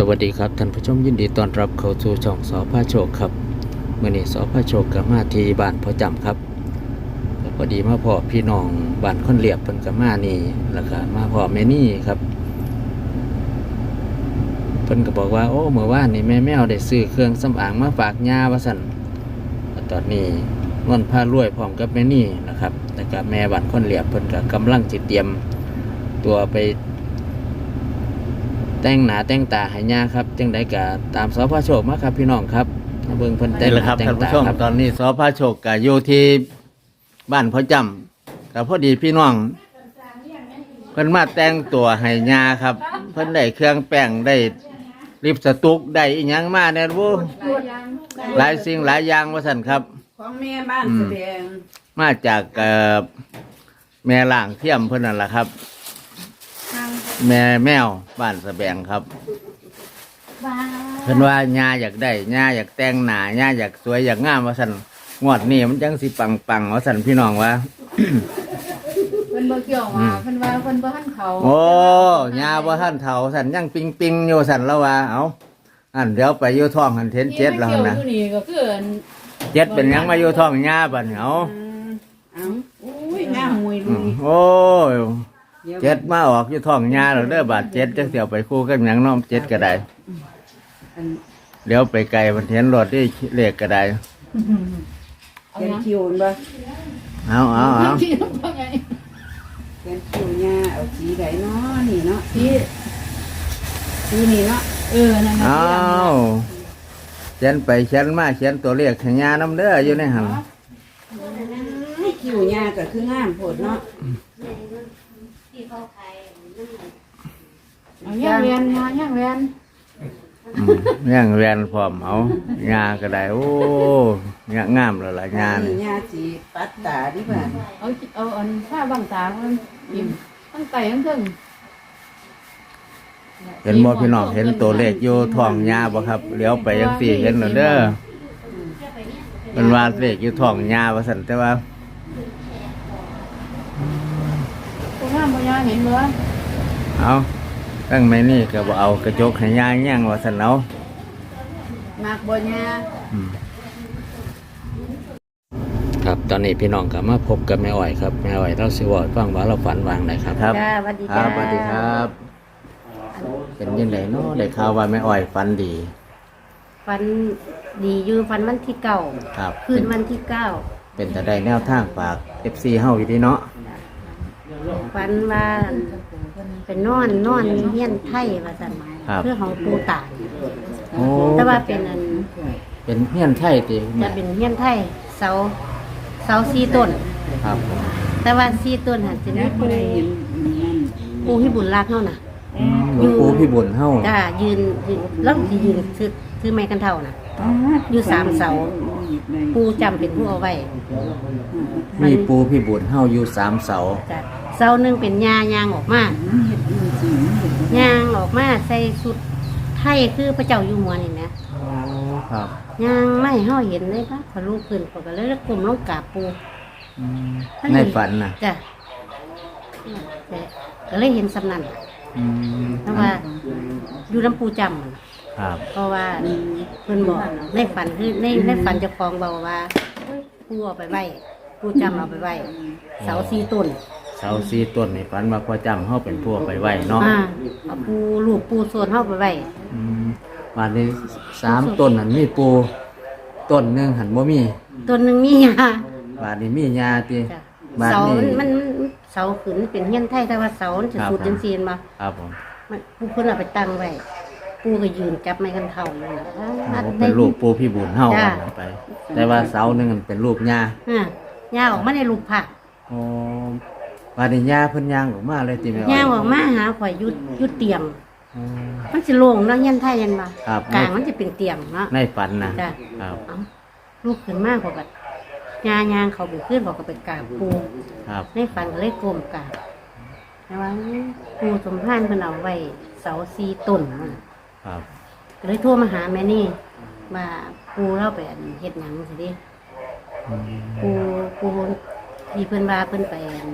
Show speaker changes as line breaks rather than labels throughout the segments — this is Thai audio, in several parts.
สวัสดีครับท่านผู้ชมยินดีต้อนรับเข้าสู่ช่องสอพาโชคครับเมื่อนี้สอพาโชคกับมาที่บ้านพ่อจำครับพอดีมาพ่อพี่น้องบ้านคนเหลียบเพิ่นกับมานี่แล้วก็มาพ่อแม่นี่ครับเพิ่นก็บอกว่าโอ้เมื่อวานนี่แม่แมวได้ซื้อเครื่องสำอางมาฝากย่าว่าสั่นตอนนี้นวนผ้ารวยพร้อมกับแม่นี่นะครับแล้วก็แม่บ้านคนเหลียบเพิ่นก็กำลังจิตเตรียมตัวไป แต่งหนาแต่งตาให้ย่าครับจังได้ก็ตามสพโชคมาครับ พี่น้องครับมาเบิ่งเพิ่นแต่งหน้าแต่งตาครับตอนนี้สพโชคก็อยู่ที่บ้านพ่อจำก็พอดีพี่น้องเพิ่นมาแต่งตัวให้ย่าครับ เพิ่นได้เครื่องแป้งได้ลิปสตุกได้อีหยังมาเนี่ยวู้หลายสิ่งหลายอย่างว่าสั่นครับ
ของแม่บ้าน
อืม
แสดง
มาจากเอ่อแม่ล่างเทียมเพิ่นนั่นแหละครับ
ทาง
แม่แมวบ้านสะแบงครับ
บ้า
เพิ่นว่าญาอยากได้ญาอยากแต่งหน้าญาอยากสวยอยากงามว่าซั่นงวดนี้มันจังสิปังปังๆว่าซั่นพี่น้องว่า
เพิ่นบ่เกี่ยวว่าเพิ่นว่าเพิ่นบ่ทันเขา
โอ้ญาบ่ทันเฒ่าซั่นยังปิงปิงๆอยู่ซั่นแล้วว่าเอ้าอันเดี๋ยวไปอยู่ท้องหันเทนเจ็ดแล้ว
ที่
นะ
มาเกี่ยวอยู่นี่ก็คืออัน
เจ็ดเป็นหยังมาอยู่ท้องญาบัดนี้เอ้า
เอ้าอุ้ยหน้าหวย
อื
ลุ
ม
ย
โอ้ย เจ็ดมาออกอยู่ท้องญาแล้วเด้อบาดเจ็ดจังสิเอาไปคู่กับหยังน้อมเจ็ดก็ได้
อัน
เดี๋ยวไปไกลมันเห็นรถที่เลขก็ได้
เขียนคิวบ่
เอาเอาเอา
คิวบ่ไงเขียนคิวเนี่ยเอาสีใดเนาะนี่เนาะสีสีนี่เนาะเออนั่นน่ะ
เอาเขียนไปเขียนมาเขียนตัวเลขให้ญาน้ำเด้ออยู่ในหัน
คิวเนี่ยก็คืองามโพดเนาะ เอาย่างเวียนมาย่างเวียน
อืมย่างเรียนพร้อมเอาญาก็ได้ โอ้ยงามแล้วล่ะญา
นี่
นี่
เนี่ยสีปัดตาดิบ่า
เอาเอาอันผ้าบางตามันพิมพ์ตั้งไต่ทั้งเทิง
เห็นบ่พี่น้องเห็นตัวเลขอยู่ท้องญาบ่ครับเลี้ยวไปยังสี่เห็นแล้วเด้อเป็นว่าเลขอยู่ท้องญาว่าซั่นแต่ว่า
ตัวงามปัญญาเห็นบ่
เอาตั้งในนี่ก็บ่เอากระจกให้ญาแย่งว่าซั่นเอา
มากบ่เนี่ย
อืมครับตอนนี้พี่น้องก็มาพบกับแม่อ้อยครับแม่อ้อยเราสิเว่าให้ฟังว่าเราฝันวางไหนครับครับ
จ้าสวัสดี
ค
จ้า
รับสวัสดีครับ เป็นยังไงเนาะได้ข่าวว่าแม่อ้อยฝันดี
ฟันดีอยู่ฟันวันที่เก้า
ครับ
คืนวันที่เก้า
เป็นแต่ได้แนวทางฝาก FC เฮาอยู่ดีเนาะ
ฟันว่า เป็นนอนนอนเฮียนไทยว่าสัน
ครับ
เพื่อของปูตาน
โอ้
แต่ว่าเป็นอัน
เป็นเฮียนไทยติ
จะเป็นเฮียนไทยเสาเสาสี่ต้น
ครับ
แต่ว่าสี่ต้นหันจะมีปูปูที่บุญรักเท่าน่ะ
อืมหลวงปู่พี่บุญเฮา
จ้ายืนยืนแล้วสิยืนซื้อซื้อไม้กันเท่าน่ะ อยู่สามเสา ปูจำเป็นผู้เอาไว้
มีปู่พี่บุญเฮาอยู่สามเสา
จ้ะ เสาหนึ่งเป็นยายางออกมายางออกมาใส่สุดไทยคือพระเจ้าอยู่หัวนี่นะ
โอ้ครับ
ยางไม่เฮาเห็นเลยปะพอลูกขึ้นเขาก็เลยกลุ่มลงกราบปู
อืมในฝันน่ะ
จ้ะแต่ก็เลยเห็นสำนัน
อืม
เพราะว่าอยู่น้ำปูจำมัน
ครับ
เพราะว่าเพิ่นบอกในฝันคือในในฝันเจะฟองเบาว่าปูเอาไปไว้ปูจำเอาไปไว้เสาสี่ต้น
เสาสี่ต้นนี่ฝันว่าพ่อจำเฮาเป็นผู้เอาไปไว้เนาะ
อ่าเอาปูลูกปูโซนเข้าไปไว้
อืมวันนี้สามต้นหันมีปูต้นหนึ่งหันบ่มี
ต้นหนึ่งมียา
บาดนี้มียาติ
จ้ะ
บาด
เสา
นี้
มันมันเสาขืนเป็นเฮี้ยนไทยแต่ว่าเสามันจะ
ครับ
สูดจังซีนมา
ครับผม
มันปูเพิ่นเอาไปตั้งไว้ปูก็ยืนจับไม้กันเท่าเลยนะ
โอ้เป็นรูปปูพี่บุญเฮา
จ้ะ
เอาไป แต่ว่าเสาหนึ่งมันเป็นรูปยา
อ่าย่าออกมาในลูกผัก
โอ้ บาดนี้ยาเพิ่นย่างออกมาเลยติแม่
ย่าออกมาหาข่อยอยุดยุดเตียง
อ๋อ
มันจะโล่งเนาะเฮี้ยนไทยยันมา
ครับ
กลางมันจะเป็นเตียงเนาะ
ในฝันนะ
จ้ะ
ครับ
เอาลูกขึ้นมากกว่ากัย่ายางเขาไปขึ้นบอกก็ไปกราบปู
ครับ
ในฝันก็เลยกลมกราบแต่ว่าปูสมพานเพิ่นเอาไว้เสาซีต้นมัน
ครับ
ก็เลยโทรมาหาแม่นี่ว่าปูเล่าไปอันเฮ็ดหยังสิเดิ
อืม
ปูปูที่เพิ่นว่าเพิ่นไปอัน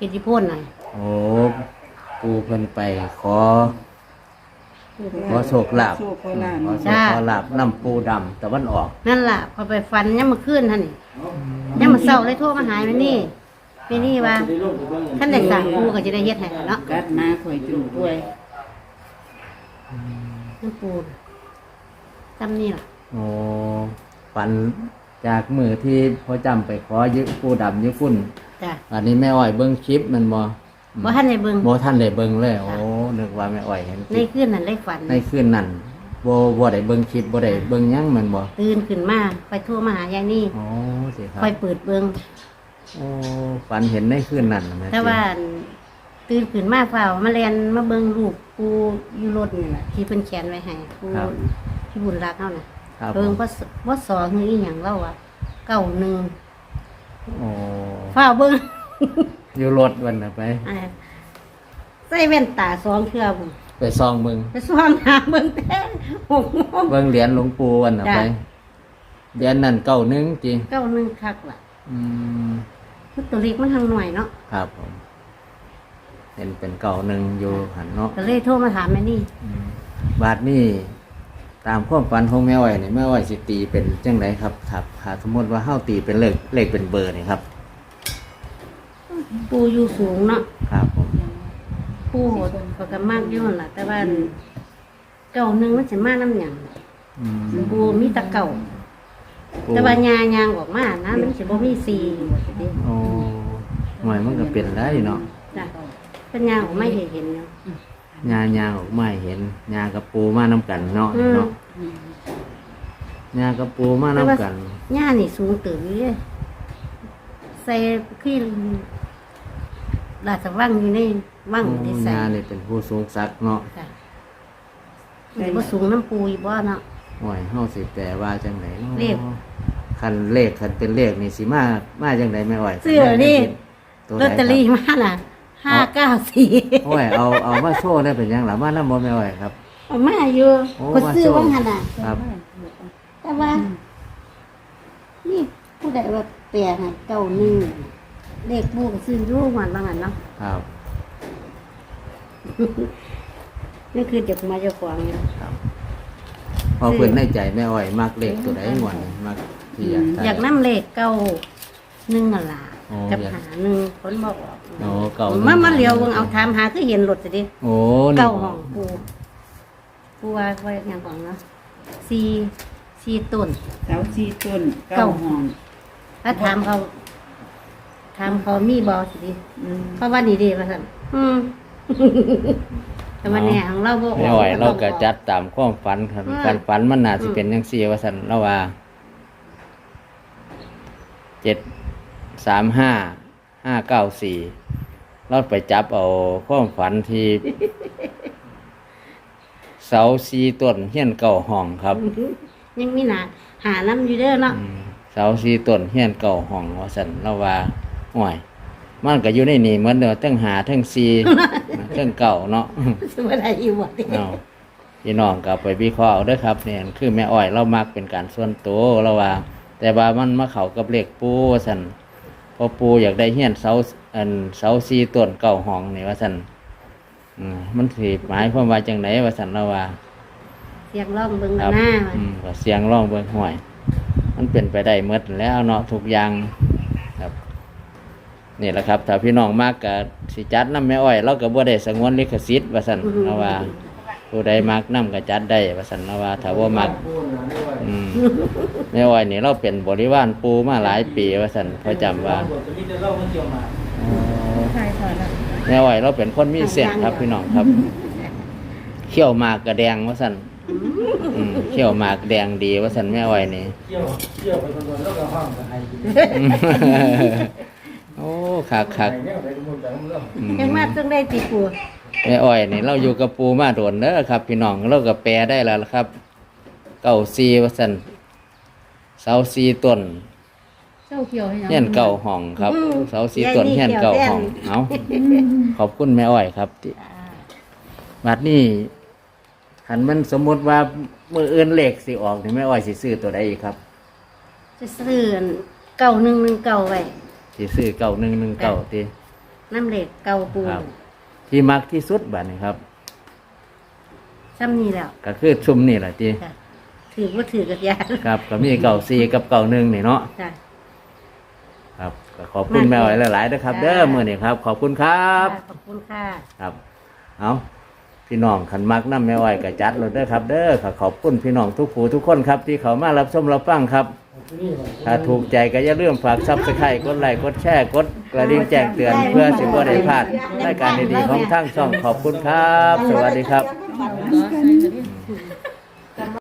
เฮ็ดที่โพ่นหน่อย
โอ้ปูเพิ่นไปขอ
ไป
ขอโชคลาภ
โชคขอลาภ
ขอโชคขอลาภนำปูดำตะวันออก
นั่นล่ะพอไปฟันย่ำมาขึ้นท่านนี่ย่ำมาเศร้าเลยโทรมาหายไปนี่ไปนี่ว่าท่านได้สั่งปูก็จะได้เฮ็ดให้ล่ะเนาะ
กัดมาข่อยจนป่วย
น้ำปูจำนี่ล่ะ
โอ้ฝันจากมือที่พ่อจำไปขอยึปูดำยึฝุ่น
จ้ะ
อันนี้แม่อ้อยเบิ้งคลิปแมันบ่
บ่ท่านได้เบิ่ง
บ่ท่านได้เบิ้งเลยโอ้นึกว่าแม่อ้อยเห็นค
ใน
ลิป
คืนนั้นได้ฝัน
ในคืนนั้นบ่บ่ได้เบิ่งคลิปบ่ได้เบิ่งหยังแมันบ่
ตื่นขึ้นมาไปโทรมาหายายนี่
โอ้สิครับ
ไปเปิดเบิ่ง
โอ้ฝันเห็นในคืนนั้นแม่
แต่ว่าตื่นขึ้นมาเปล่ามาเรียนมาเบิ่งรูปปูอยู่รถนี่แหละที่เพิ่นเขียนไว้ให้ปูที่บุญรักเฮาน่ะ
ครับ
เบิ่งว่าว่าสอคืออีหยังเล่าอะเก้าหนึ่ง
โอ้
ฟ้าเบิ่ง
อยู่รถวันน่ะไป
อ่าใส่แว่นตาสองเทื่อบุ
ไปซองเบิ่ง
ไปซ่อนหาเบิ่งแต่หกโมง
เบิ่งเหรียญหลวงปู่วันน่ะ
จ้ะ
ไปเหรียญนั้นเก้าหนึงจริง
เก้าหนึ่งคักล่ะ
อืม
คือตัวเล็กมันทางหน่อยเนาะ
ครับผมเห็นเป็นเก่าหนึ่งอยู่หันเนาะ
ก็เลยโทรมาถามแม่นี่
อืมบาทนี่ตามความฝันของแม่อ้อยนี่แม่อ้อยสิตีเป็นจังไรครับครับหากสมมติว่าเฮาตีเป็นเลขเลขเป็นเบอร์นี่ครับ
ปูอยู่สูงเนาะ
ครับผม
ปูโหดก็กมากอยู่นั่นล่ะ แต่ว่าเก้าหนึ่งมันสิมาน้ำหยัง
อืม
ปูมีแตะเก่า แต่ว่ายายางออกมานะมันสิบ่มีสีสิเด้
โอ้หน่อยมันก็เป็นได้เนาะ
จ้ะเป็นยางออกมาเห็นเห็นอยู่
ยายางออกมาให้เห็นยากับปูมาน้ำกันเนาะ
อืม
เนาะยากับปูมาน้ำกัน
หญ้านี่สูงตื่นอยู่เด้ใส่ขี้ ราชวังอยู่ในวัง
โอ้
ที่ใส่
ยานี่เป็นผู้สูงศักดิ์เนาะ
ค่ะมันสิบ่สูงน้ำปูอีบ่เนาะ
หน่อยเฮาสิแต่ว่าจังไหนนาะ
เลข
คันเลขคันเป็นเลขนี่สิมามาจังไดแม่อ้อย
เสื้อนี่
ตัว
ล
ไห
อต
น
เตอรี่มาน่ะห้าเก้าสี่
โอ้ยเอาเอามาโชว์ได้เป็นหยังหล่ะมาน้ำบ่แม่อ้อยครับ
เอามาอยู่
โอ้
คนซื้อ
มาโชว์
ว่างหันน่ะ
ครับ
แต่ว่า นี่ผู้ใดว่าแปลให้เก้าหนึ่ง เลขปูก็ซื้ออยู่หวันบางหันเนาะ
ครับ
นี่คือเด็กมาเจ้าของเนี่ย
ครับพอเพิ่นในใจแม่อ้อยมักเลขตัวใดงวดนี่มักที่อยากได้
อยากนั่เลขเก้าหนึ่งนั่นล่ะ
โอ้
กับ
อยาก
หาหนึ่งคนบอกออก
โอ้เก่า
มามาเลียวเบิ่งเอาถามหาคือเห็นรถสิดิ
โอ้นี่
เก้าห้องปูปูว่าว่าอย่างของเนาะสี่สี่ต้น
เสาชีต้นเก้าห้อง
แล้วถามเขา ถามเขามีบอสิดิ
อืม
เพราะว่านี่ดีมาสั่นอืมแต่วันนี้ของเราบ่ก
แม่อ้อยเราก็จัดตามความฝันครับ
อืม
การฝันมันน่าสิเป็นจังซี่ว่าซั่นเราว่าเจ็ดสามห้าห้าเก้าสี่เราไปจับเอาความฝันที่ เสาสีต้นเฮียนเก่าห้องครับ
ยังมีหนาหาน้ำอยู่เด้อเนาะ
อืมเสาสีต้นเฮียนเก่าห้องว่าสันเราว่า ห่วยมันก็อยู่ในนี่เหมือนเดิมทั้งหาทั้งซีทั้งเก่าเนาะ
สมัยใดอยู่บ่ติ
เอาพี่น้องก็ไปวิเคราะห์เอาเด้วยครับเนี่ยคือแม่อ้อยเรามักเป็นการส่วนตัวเราว่า แต่ว่ามันมาเข้ากับเลขปูว่าสันพอปูอยากได้เฮียนเสาอันเสาสีต้นเก่าห้องนี่ว่าสันอืมมันถือหมายความว่าจังไหนว่าสันเราว่า
เสียงร้องเบิ่ง
ครับ
หน้า
อืมก็เสียงร้องเบิ่งห่วย มันเป็นไปได้เมดแล้วเนาะทุกอย่างครับ นี่แหละครับถ้าพี่น้องมากกับสิจัดน้ำแม่อ้อยเราก็บ่ได้สงวนลิขสิทธิ์ว่าซั่นเราว่า ผู้ใดมักน้ำก็จัดได้ว่าซั่นเราว่าถ้าว่ามักอืมแม่อ้อยนี่เราเป็นบริวารปูมาหลายปีว่าซั่นพอจำว่าอ๋อ
ใช่ค่ะ
แม่อ้อยเราเป็นคนมีเส้นครับพี่น้องครับเขี้ยวหมากกระแดงว่าซั่นอืมเขี้ยวหมากแดงดีว่าซั่นแม่อ้อยนี่
เที่ยวเที่ยวไปคนๆแล้วก็ห้องกับไอ้
โอ้คัก คัก
ไอ้เนี่ยไปกันหมดแต่ละเรื่อง
อืม
ยังมาจังได้ติปู
แม่อ้อยนี่เราอยู่กับปูมาโดนเด้อครับ พี่น้องเราก็แปลได้แล้วล่ะครับ เก่าซีว่าสันเสาซีต้น
เจ้าเขียวให้
เฮียนเก่าห้องครับ เสาซีต้นเฮียนเก่าห้องเอาขอบคุณแม่อ้อยครับที่บัดนี้ขันมันสมมุติว่ามืออื่นเลขสิออกนี่แม่อ้อยสิซื้อตัวใดอีกครับ
จะซื้อเก้าหนึ่งหนึ่งเก้าไว้
สิซื้อเก่าหนึ่งหนึ่งเก่าตี
น้ำเหล็กเก้าปู
ครับ ที่มักที่สุดบัดนี้ครับ
สซ้ำนี่แล้ว
ก็คือชุมนี่แหละที
ค่ะถือว่าถือกับยา
ครับ ก็มีเก่าซีกับเก่าหนึ่งนี่เนาะ
ค่ะ
ครับก็ขอบคุณแม่อ้อยหลายๆนะครับ เด้อมื่อนี้ครับ ขอบคุณครับ
ขอบคุณค่ะ
ครับ เอา พี่น้องขันมักน้ำแม่อ้อยกับจัดเลยเด้อครับ เด้อขอขอบคุณพี่น้องทุกผู้ทุกคนครับ ที่เขามารับชมรับฟังครับ ถ้าถูกใจก็อย่าลืมฝากซับสไครต์กดไลค์กดแชร์กดกระดิ่งแจ้งเตือนเพื่อสิบว่าได้พลาดรายการดีๆของทั้งช่องขอบคุณครับ สวัสดีครับ
เน